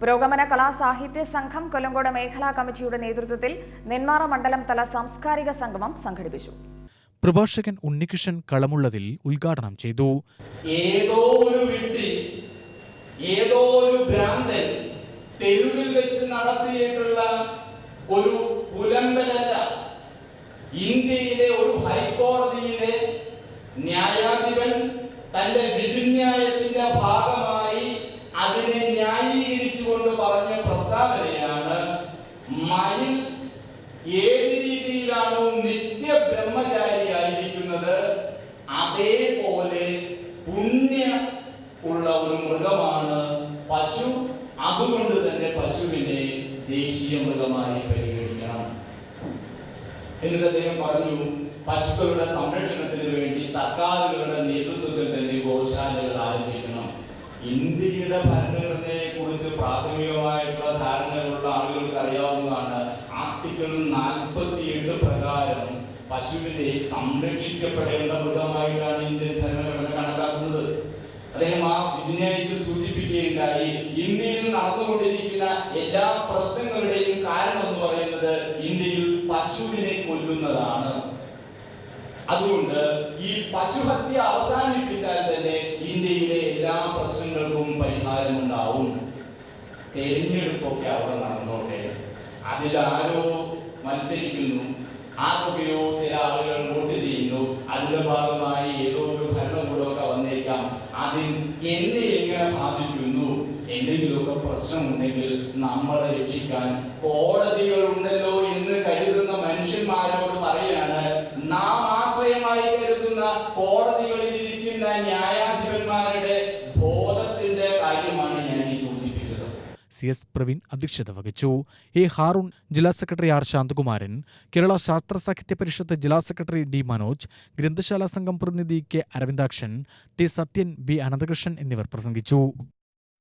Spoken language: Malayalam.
പുരോഗമന കലാസാഹിത്യ സംഘം കൊല്ലങ്കോട് മേഖലാ കമ്മിറ്റിയുടെ നേതൃത്വത്തിൽ നെന്മാറ മണ്ഡലം തല സാംസ്കാരിക സംഗമം സംഘടിപ്പിച്ചു. പ്രഭാഷകൻ ഉണ്ണികൃഷ്ണൻ കളമുള്ളതിൽ ഉദ്ഘാടനം ചെയ്തു. ഏതോ ഒരു വീട്ടിൽ ഏതോ ഒരു ഭ്രാന്തൻ തെരുവിൽ വെച്ച് നടത്തിയിട്ടുള്ള ഒരു പുലമ്പലല്ല. ഇന്ത്യയിലെ ഒരു ഹൈക്കോടതിയിലെ ന്യായാധിപൻ തന്റെ വിധിന്യായത്തിന്റെ ഭാഗമായി അതിനെ ന്യായീകരിച്ചുകൊണ്ട് പ്രസ്താവനയാണ് മയിൽ ഏത് രീതിയിലാണോ നിത്യ ബ്രഹ്മചാരിയായിരിക്കുന്നത് അതേപോലെ പുണ്യ ഉള്ള ഒരു മൃഗമാണ് പശു. അതുകൊണ്ട് തന്നെ പശുവിനെ ദേശീയ മൃഗമായി പരിഗണിക്കണം. എന്നിട്ട് അദ്ദേഹം പറഞ്ഞു പശുക്കളുടെ സംരക്ഷണത്തിന് വേണ്ടി സർക്കാരുകളുടെ നേതൃത്വത്തിൽ തന്നെ ആരംഭിക്കണം ഇന്ത്യയുടെ ഭരണഘടനയെ കുറിച്ച് പ്രാഥമികമായിട്ടുള്ള ധാരണകളുള്ള ആളുകൾക്ക് അറിയാവുന്നതാണ് ആർട്ടിക്കിൾ നാൽപ്പത്തിയെട്ട് പ്രകാരം പശുവിനെ സംരക്ഷിക്കപ്പെടേണ്ട മൃഗമായിട്ടാണ് ഇന്ത്യൻ ഭരണഘടന കണക്കാക്കുന്നത്. അദ്ദേഹം ആ വിജ്ഞാനത്തിൽ സൂചിപ്പിക്കുകയുണ്ടായി. ഇന്ത്യയിൽ നടന്നുകൊണ്ടിരിക്കുന്ന എല്ലാ പ്രശ്നങ്ങളുടെയും കാരണം എന്ന് പറയുന്നത് ഇന്ത്യയിൽ പശുവിനെ കൊല്ലുന്നതാണ്. അതുകൊണ്ട് ഈ പശുഹത്യ അവസാനിപ്പിച്ചാൽ പരിഹാരമുണ്ടാവും തെരഞ്ഞെടുപ്പൊക്കെ അവിടെ നടന്നോട്ടെ. അതിലാരോ മത്സരിക്കുന്നു. ആർക്കൊക്കെയോ ചില ആളുകൾ വോട്ട് ചെയ്യുന്നു. അതിന്റെ ഭാഗമായി ഏതോ ഒരു ഭരണകൂടമൊക്കെ വന്നേക്കാം. അതിൽ എന്നെ എങ്ങനെ ബാധിക്കുന്നു? എന്തെങ്കിലുമൊക്കെ പ്രശ്നമുണ്ടെങ്കിൽ നമ്മളെ രക്ഷിക്കാൻ കോടതികൾ ഉണ്ടല്ലോ എന്ന് കരുതുന്ന മനുഷ്യന്മാരോട് പറയാണ് നാം ആശ്രയമായി കരുതുന്ന കോടതികളിൽ ഇരിക്കുന്ന ന്യായാധിപന്മാരുടെ സി എസ് പ്രവീൺ അധ്യക്ഷത വഹിച്ചു. എ ഹാറൂൺ ജില്ലാ സെക്രട്ടറി ആർ ശാന്തകുമാരൻ കേരള ശാസ്ത്ര സാഹിത്യ പരിഷത്ത് ജില്ലാ സെക്രട്ടറി ഡി മനോജ് ഗ്രന്ഥശാല സംഘം പ്രതിനിധി K Aravindakshan T Sathyan B Ananthakrishnan എന്നിവർ പ്രസംഗിച്ചു.